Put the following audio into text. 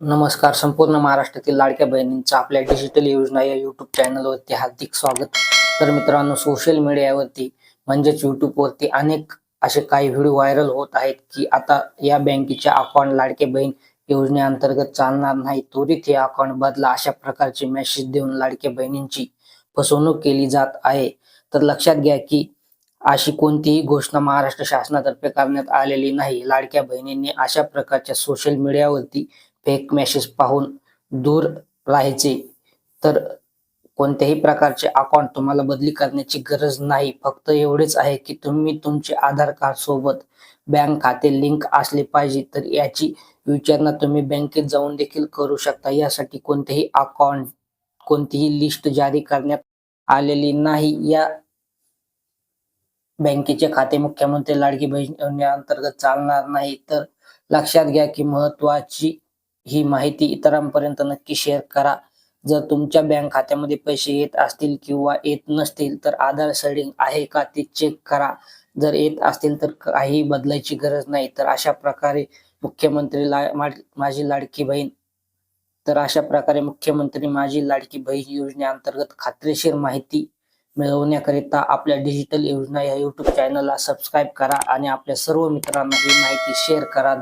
नमस्कार संपूर्ण महाराष्ट्रातील लाडक्या बहिणींचं आपल्या डिजिटल योजना या युट्यूब चॅनलवरती हार्दिक स्वागत. तर मित्रांनो सोशल मीडियावरती म्हणजेच युट्यूबवरती अनेक असे काही व्हिडिओ व्हायरल होत आहेत की आता या बँकेच्या अकाउंट लाडके बहीण योजनेअंतर्गत चालणार नाही त्वरित हे अकाउंट बदला अशा प्रकारचे मेसेज देऊन लाडक्या बहिणींची फसवणूक केली जात आहे. तर लक्षात घ्या की अशी कोणतीही घोषणा महाराष्ट्र शासनातर्फे करण्यात आलेली नाही. लाडक्या बहिणींनी अशा प्रकारच्या सोशल मीडियावरती फेक मेसेज पाहून दूर राहायचे. तर कोणत्याही प्रकारचे अकाउंट तुम्हाला बदली करण्याची गरज नाही. फक्त एवढेच आहे की तुम्ही तुमचे आधार कार्ड सोबत बँक खाते लिंक असले पाहिजे तर याची विचारणा तुम्ही बँकेत जाऊन देखील करू शकता. यासाठी कोणतेही अकाउंट कोणतीही लिस्ट जारी करण्यात आलेली नाही. या बँकेचे खाते मुख्यमंत्री लाडकी बहीण योजनेअंतर्गत चालणार नाही. तर लक्षात घ्या की महत्वाची ही माहिती इतरांपर्यंत नक्की शेअर करा. जर तुमच्या बँक खात्यामध्ये पैसे येत असतील किंवा येत नसतील तर आधार सेडिंग आहे का ते चेक करा. जर येत असतील तर काही बदलायची गरज नाही. तर अशा प्रकारे मुख्यमंत्री ला मा- माझी लाडकी बहीण. तर अशा प्रकारे मुख्यमंत्री माझी लाडकी बहीण योजनेअंतर्गत खात्रीशीर माहिती मिळवण्याकरिता आपल्या डिजिटल योजना या युट्यूब चॅनलला सबस्क्राईब करा आणि आपल्या सर्व मित्रांना ही माहिती शेअर करा.